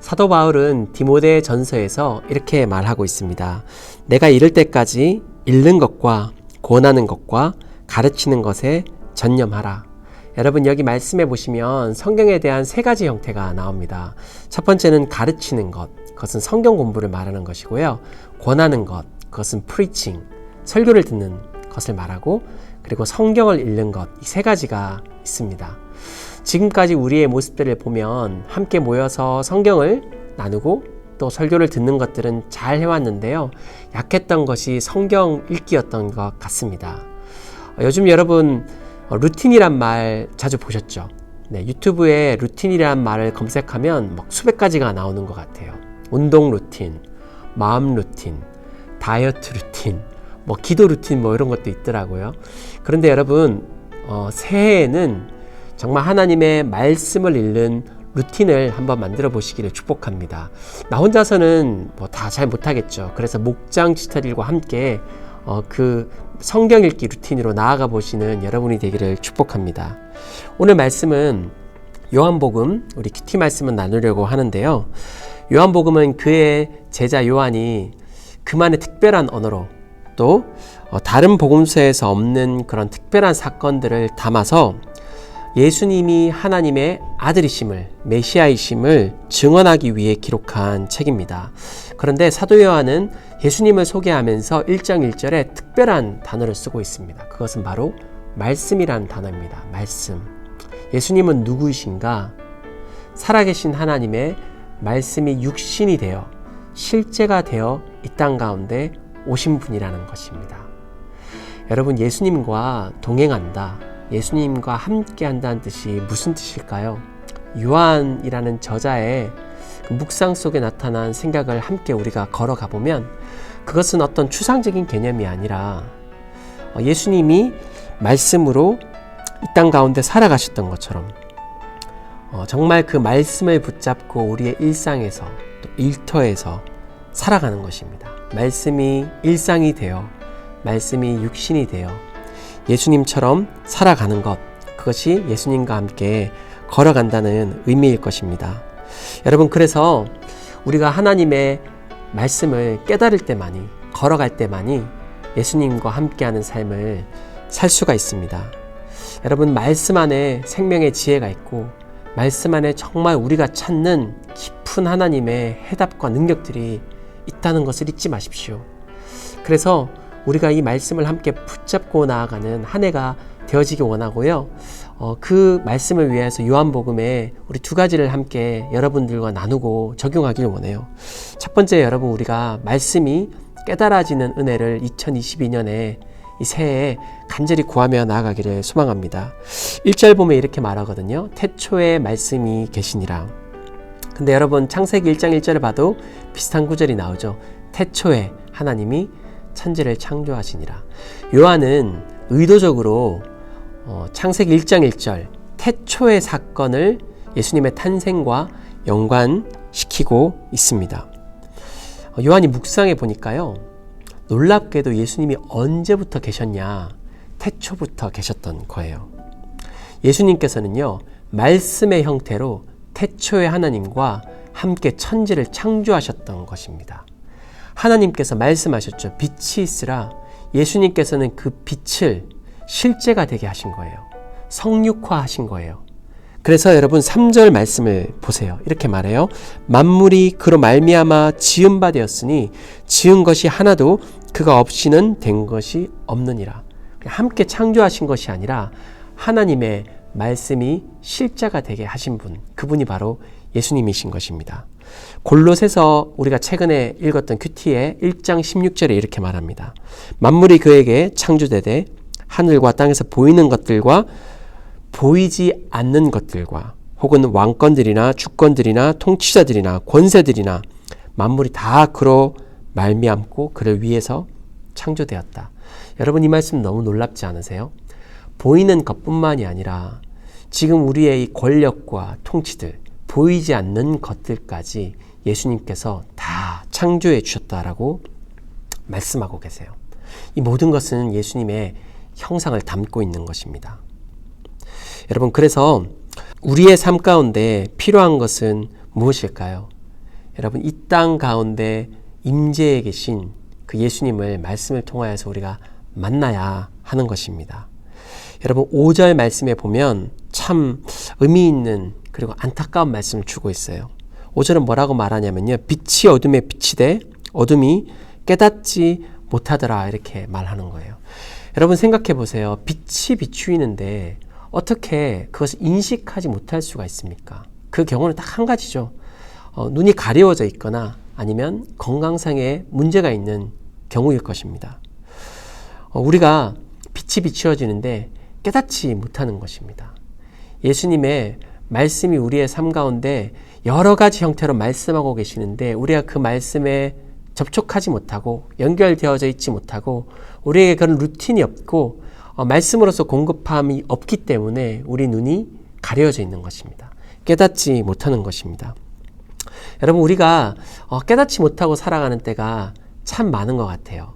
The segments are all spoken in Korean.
사도 바울은 디모데 전서에서 이렇게 말하고 있습니다. 내가 이를 때까지 읽는 것과 권하는 것과 가르치는 것에 전념하라. 여러분 여기 말씀해 보시면 성경에 대한 세 가지 형태가 나옵니다. 첫 번째는 가르치는 것, 그것은 성경 공부를 말하는 것이고요. 권하는 것, 그것은 preaching, 설교를 듣는 것을 말하고 그리고 성경을 읽는 것, 이 세 가지가 있습니다. 지금까지 우리의 모습들을 보면 함께 모여서 성경을 나누고 또 설교를 듣는 것들은 잘 해왔는데요. 약했던 것이 성경 읽기였던 것 같습니다. 요즘 여러분 어, 루틴이란 말 자주 보셨죠? 네, 유튜브에 루틴이란 말을 검색하면 막 수백 가지가 나오는 것 같아요. 운동 루틴, 마음 루틴, 다이어트 루틴, 뭐 기도 루틴 뭐 이런 것도 있더라고요. 그런데 여러분 어, 새해에는 정말 하나님의 말씀을 읽는 루틴을 한번 만들어 보시기를 축복합니다. 나 혼자서는 뭐 다 잘 못하겠죠. 그래서 목장 지타들과 함께 어, 그 성경 읽기 루틴으로 나아가 보시는 여러분이 되기를 축복합니다. 오늘 말씀은 요한복음, 우리 큐티 말씀을 나누려고 하는데요. 요한복음은 그의 제자 요한이 그만의 특별한 언어로 또 어, 다른 복음서에서 없는 그런 특별한 사건들을 담아서 예수님이 하나님의 아들이심을, 메시아이심을 증언하기 위해 기록한 책입니다. 그런데 사도 요한은 예수님을 소개하면서 1장 1절에 특별한 단어를 쓰고 있습니다. 그것은 바로 말씀이라는 단어입니다. 말씀. 예수님은 누구이신가? 살아계신 하나님의 말씀이 육신이 되어 실제가 되어 이 땅 가운데 오신 분이라는 것입니다. 여러분, 예수님과 동행한다. 예수님과 함께 한다는 뜻이 무슨 뜻일까요? 요한이라는 저자의 그 묵상 속에 나타난 생각을 함께 우리가 걸어가 보면 그것은 어떤 추상적인 개념이 아니라 어, 예수님이 말씀으로 이 땅 가운데 살아가셨던 것처럼 어, 정말 그 말씀을 붙잡고 우리의 일상에서 또 일터에서 살아가는 것입니다. 말씀이 일상이 되어 말씀이 육신이 되어 예수님처럼 살아가는 것 그것이 예수님과 함께 걸어간다는 의미일 것입니다. 여러분 그래서 우리가 하나님의 말씀을 깨달을 때만이 걸어갈 때만이 예수님과 함께하는 삶을 살 수가 있습니다. 여러분 말씀 안에 생명의 지혜가 있고 말씀 안에 정말 우리가 찾는 깊은 하나님의 해답과 능력들이 있다는 것을 잊지 마십시오. 그래서 우리가 이 말씀을 함께 붙잡고 나아가는 한 해가 되어지기 원하고요. 어, 그 말씀을 위해서 요한복음에 우리 두 가지를 함께 여러분들과 나누고 적용하길 원해요. 첫 번째 여러분 우리가 말씀이 깨달아지는 은혜를 2022년에 이 새해에 간절히 구하며 나아가기를 소망합니다. 1절 보면 이렇게 말하거든요. 태초에 말씀이 계시니라. 근데 여러분 창세기 1장 1절을 봐도 비슷한 구절이 나오죠. 태초에 하나님이 천지를 창조하시니라. 요한은 의도적으로 어, 창세기 1장 1절 태초의 사건을 예수님의 탄생과 연관시키고 있습니다. 어, 요한이 묵상해 보니까요. 놀랍게도 예수님이 언제부터 계셨냐? 태초부터 계셨던 거예요. 예수님께서는요, 말씀의 형태로 태초의 하나님과 함께 천지를 창조하셨던 것입니다. 하나님께서 말씀하셨죠. 빛이 있으라. 예수님께서는 그 빛을 실제가 되게 하신 거예요. 성육화 하신 거예요. 그래서 여러분 3절 말씀을 보세요. 이렇게 말해요. 만물이 그로 말미암아 지은 바 되었으니 지은 것이 하나도 그가 없이는 된 것이 없느니라. 함께 창조하신 것이 아니라 하나님의 말씀이 실자가 되게 하신 분, 그분이 바로 예수님이신 것입니다. 골로새서 우리가 최근에 읽었던 큐티의 1장 16절에 이렇게 말합니다. 만물이 그에게 창조되되 하늘과 땅에서 보이는 것들과 보이지 않는 것들과 혹은 왕권들이나 주권들이나 통치자들이나 권세들이나 만물이 다 그로 말미암고 그를 위해서 창조되었다. 여러분 이 말씀 너무 놀랍지 않으세요? 보이는 것뿐만이 아니라 지금 우리의 이 권력과 통치들 보이지 않는 것들까지 예수님께서 다 창조해 주셨다라고 말씀하고 계세요. 이 모든 것은 예수님의 형상을 담고 있는 것입니다. 여러분, 그래서 우리의 삶 가운데 필요한 것은 무엇일까요? 여러분 이 땅 가운데 임재에 계신 그 예수님을 말씀을 통하여서 우리가 만나야 하는 것입니다. 여러분 5절 말씀에 보면 참 의미 있는 그리고 안타까운 말씀을 주고 있어요. 5절은 뭐라고 말하냐면요. 빛이 어둠에 비치되 어둠이 깨닫지 못하더라 이렇게 말하는 거예요. 여러분 생각해 보세요. 빛이 비추이는데 어떻게 그것을 인식하지 못할 수가 있습니까? 그 경우는 딱 한 가지죠. 어, 눈이 가려워져 있거나 아니면 건강상의 문제가 있는 경우일 것입니다. 어, 우리가 빛이 비추어지는데 깨닫지 못하는 것입니다. 예수님의 말씀이 우리의 삶 가운데 여러 가지 형태로 말씀하고 계시는데 우리가 그 말씀에 접촉하지 못하고 연결되어져 있지 못하고 우리에게 그런 루틴이 없고 어, 말씀으로서 공급함이 없기 때문에 우리 눈이 가려져 있는 것입니다. 깨닫지 못하는 것입니다. 여러분 우리가 어, 깨닫지 못하고 살아가는 때가 참 많은 것 같아요.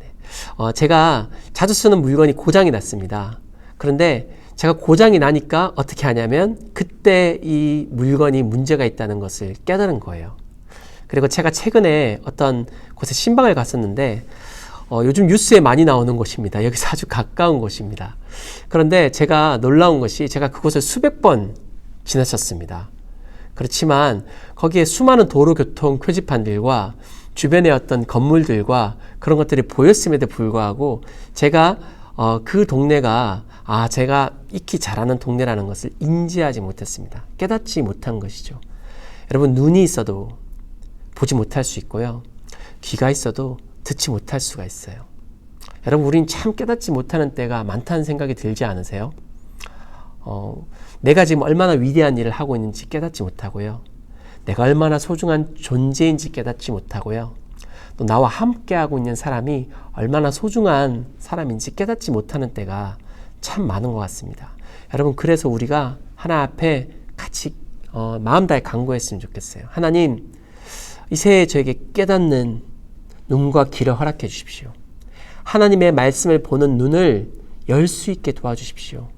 네. 어, 제가 자주 쓰는 물건이 고장이 났습니다. 그런데 제가 고장이 나니까 어떻게 하냐면 그때 이 물건이 문제가 있다는 것을 깨달은 거예요. 그리고 제가 최근에 어떤 곳에 신방을 갔었는데 어, 요즘 뉴스에 많이 나오는 곳입니다. 여기서 아주 가까운 곳입니다. 그런데 제가 놀라운 것이 제가 그곳을 수백 번 지나쳤습니다. 그렇지만 거기에 수많은 도로교통 표지판들과 주변의 어떤 건물들과 그런 것들이 보였음에도 불구하고 제가 어, 그 동네가 아 제가 익히 잘하는 동네라는 것을 인지하지 못했습니다. 깨닫지 못한 것이죠. 여러분 눈이 있어도 보지 못할 수 있고요. 귀가 있어도 듣지 못할 수가 있어요. 여러분 우린 참 깨닫지 못하는 때가 많다는 생각이 들지 않으세요? 어, 내가 지금 얼마나 위대한 일을 하고 있는지 깨닫지 못하고요. 내가 얼마나 소중한 존재인지 깨닫지 못하고요. 또 나와 함께하고 있는 사람이 얼마나 소중한 사람인지 깨닫지 못하는 때가 참 많은 것 같습니다. 여러분, 그래서 우리가 하나 앞에 같이 어, 마음 다해 간구했으면 좋겠어요. 하나님, 이 새해 저에게 깨닫는 눈과 귀를 허락해 주십시오. 하나님의 말씀을 보는 눈을 열 수 있게 도와주십시오.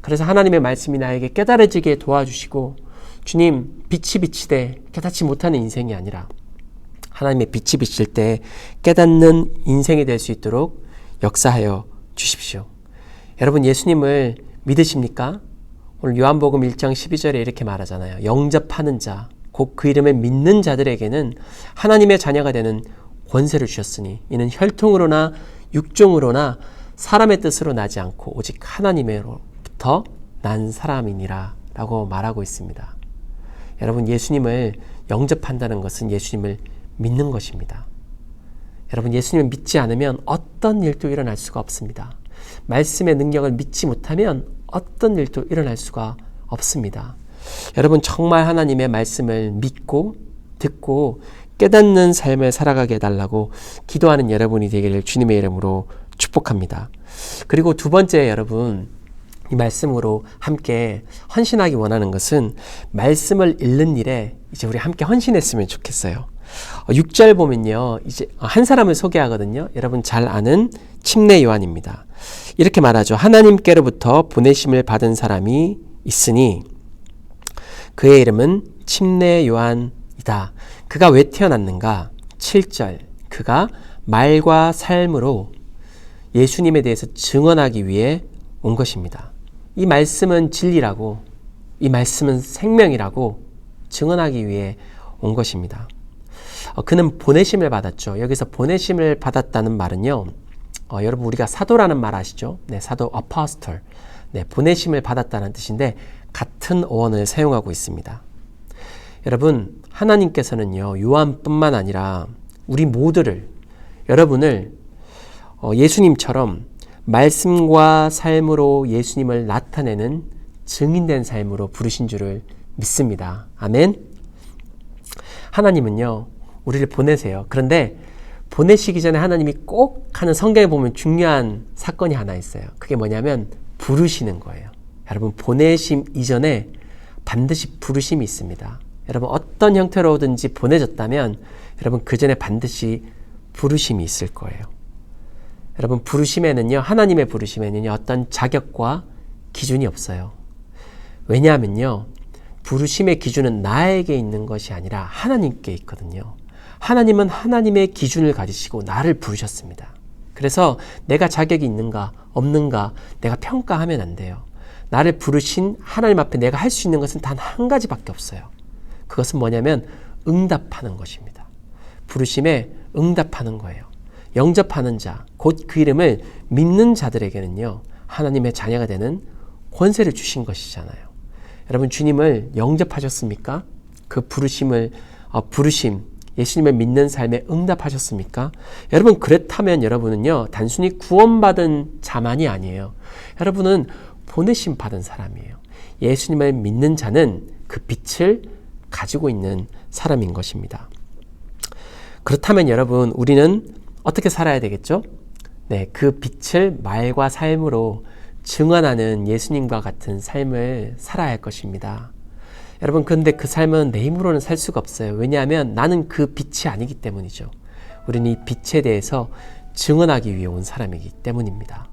그래서 하나님의 말씀이 나에게 깨달아지게 도와주시고 주님 빛이 비치되 깨닫지 못하는 인생이 아니라 하나님의 빛이 비칠 때 깨닫는 인생이 될 수 있도록 역사하여 주십시오. 여러분 예수님을 믿으십니까? 오늘 요한복음 1장 12절에 이렇게 말하잖아요. 영접하는 자, 곧 그 이름을 믿는 자들에게는 하나님의 자녀가 되는 권세를 주셨으니 이는 혈통으로나 육종으로나 사람의 뜻으로 나지 않고 오직 하나님으로부터 난 사람이니라 라고 말하고 있습니다. 여러분 예수님을 영접한다는 것은 예수님을 믿는 것입니다. 여러분 예수님을 믿지 않으면 어떤 일도 일어날 수가 없습니다. 말씀의 능력을 믿지 못하면 어떤 일도 일어날 수가 없습니다. 여러분 정말 하나님의 말씀을 믿고 듣고 깨닫는 삶을 살아가게 해달라고 기도하는 여러분이 되기를 주님의 이름으로 축복합니다. 그리고 두 번째 여러분 이 말씀으로 함께 헌신하기 원하는 것은 말씀을 읽는 일에 이제 우리 함께 헌신했으면 좋겠어요. 6절 보면요. 이제 한 사람을 소개하거든요. 여러분 잘 아는 침례 요한입니다. 이렇게 말하죠. 하나님께로부터 보내심을 받은 사람이 있으니 그의 이름은 침례 요한이다. 그가 왜 태어났는가? 7절. 그가 말과 삶으로 예수님에 대해서 증언하기 위해 온 것입니다. 이 말씀은 진리라고, 이 말씀은 생명이라고 증언하기 위해 온 것입니다. 어, 그는 보내심을 받았죠. 여기서 보내심을 받았다는 말은요. 어, 여러분 우리가 사도라는 말 아시죠? 네, 사도 apostle. 네, 보내심을 받았다는 뜻인데 같은 어원을 사용하고 있습니다. 여러분 하나님께서는요 요한뿐만 아니라 우리 모두를 여러분을 어, 예수님처럼 말씀과 삶으로 예수님을 나타내는 증인된 삶으로 부르신 줄을 믿습니다. 아멘. 하나님은요 우리를 보내세요. 그런데 보내시기 전에 하나님이 꼭 하는 성경에 보면 중요한 사건이 하나 있어요. 그게 뭐냐면 부르시는 거예요. 여러분 보내심 이전에 반드시 부르심이 있습니다. 여러분 어떤 형태로든지 보내졌다면 여러분 그 전에 반드시 부르심이 있을 거예요. 여러분 부르심에는요 하나님의 부르심에는요 어떤 자격과 기준이 없어요. 왜냐하면요 부르심의 기준은 나에게 있는 것이 아니라 하나님께 있거든요. 하나님은 하나님의 기준을 가지시고 나를 부르셨습니다. 그래서 내가 자격이 있는가, 없는가, 내가 평가하면 안 돼요. 나를 부르신 하나님 앞에 내가 할 수 있는 것은 단 한 가지밖에 없어요. 그것은 뭐냐면 응답하는 것입니다. 부르심에 응답하는 거예요. 영접하는 자, 곧 그 이름을 믿는 자들에게는요, 하나님의 자녀가 되는 권세를 주신 것이잖아요. 여러분, 주님을 영접하셨습니까? 그 부르심을, 어, 부르심, 예수님을 믿는 삶에 응답하셨습니까? 여러분, 그렇다면 여러분은요, 단순히 구원받은 자만이 아니에요. 여러분은 보내심 받은 사람이에요. 예수님을 믿는 자는 그 빛을 가지고 있는 사람인 것입니다. 그렇다면 여러분, 우리는 어떻게 살아야 되겠죠? 네, 그 빛을 말과 삶으로 증언하는 예수님과 같은 삶을 살아야 할 것입니다. 여러분, 근데 그 삶은 내 힘으로는 살 수가 없어요. 왜냐하면 나는 그 빛이 아니기 때문이죠. 우리는 이 빛에 대해서 증언하기 위해 온 사람이기 때문입니다.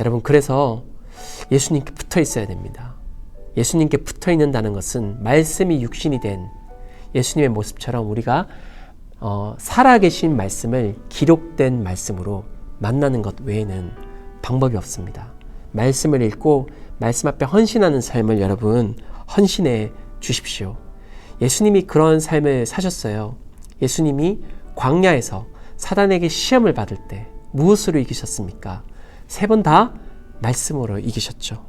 여러분, 그래서 예수님께 붙어 있어야 됩니다. 예수님께 붙어 있는다는 것은 말씀이 육신이 된 예수님의 모습처럼 우리가 어, 살아계신 말씀을 기록된 말씀으로 만나는 것 외에는 방법이 없습니다. 말씀을 읽고 말씀 앞에 헌신하는 삶을 여러분 헌신해 주십시오. 예수님이 그런 삶을 사셨어요. 예수님이 광야에서 사단에게 시험을 받을 때 무엇으로 이기셨습니까? 세 번 다 말씀으로 이기셨죠.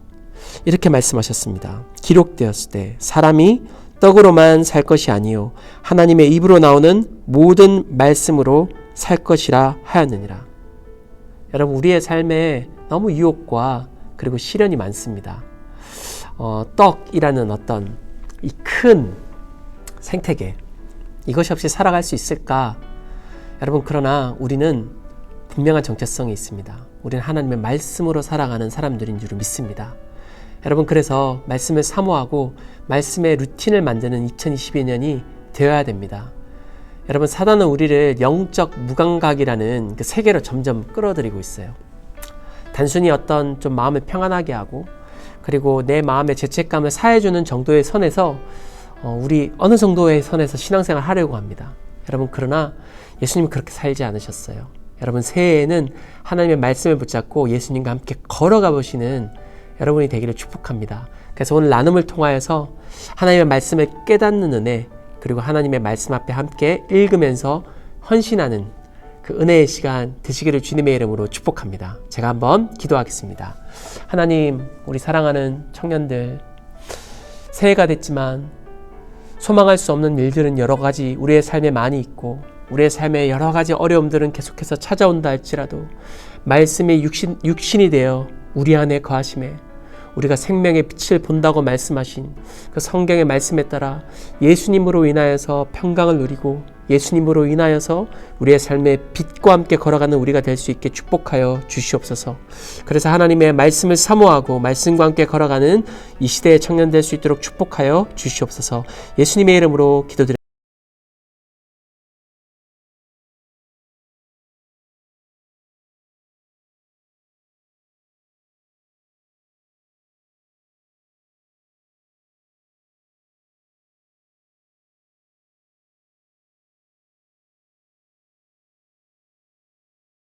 이렇게 말씀하셨습니다. 기록되었을 때 사람이 떡으로만 살 것이 아니요 하나님의 입으로 나오는 모든 말씀으로 살 것이라 하였느니라. 여러분 우리의 삶에 너무 유혹과 그리고 시련이 많습니다. 어, 떡이라는 어떤 이 큰 생태계 이것이 없이 살아갈 수 있을까? 여러분 그러나 우리는 분명한 정체성이 있습니다. 우리는 하나님의 말씀으로 살아가는 사람들인 줄 믿습니다. 여러분 그래서 말씀을 사모하고 말씀의 루틴을 만드는 2022년이 되어야 됩니다. 여러분 사단은 우리를 영적 무감각이라는 그 세계로 점점 끌어들이고 있어요. 단순히 어떤 좀 마음을 평안하게 하고 그리고 내 마음의 죄책감을 사해주는 정도의 선에서 어, 우리 어느 정도의 선에서 신앙생활 하려고 합니다. 여러분 그러나 예수님은 그렇게 살지 않으셨어요. 여러분 새해에는 하나님의 말씀을 붙잡고 예수님과 함께 걸어가 보시는 여러분이 되기를 축복합니다. 그래서 오늘 나눔을 통하여서 하나님의 말씀을 깨닫는 은혜 그리고 하나님의 말씀 앞에 함께 읽으면서 헌신하는 그 은혜의 시간 되시기를 주님의 이름으로 축복합니다. 제가 한번 기도하겠습니다. 하나님, 우리 사랑하는 청년들, 새해가 됐지만 소망할 수 없는 일들은 여러 가지 우리의 삶에 많이 있고 우리의 삶에 여러 가지 어려움들은 계속해서 찾아온다 할지라도 말씀이 육신, 육신이 되어 우리 안에 거하심에 우리가 생명의 빛을 본다고 말씀하신 그 성경의 말씀에 따라 예수님으로 인하여서 평강을 누리고 예수님으로 인하여서 우리의 삶의 빛과 함께 걸어가는 우리가 될 수 있게 축복하여 주시옵소서. 그래서 하나님의 말씀을 사모하고 말씀과 함께 걸어가는 이 시대의 청년 될 수 있도록 축복하여 주시옵소서. 예수님의 이름으로 기도드립니다.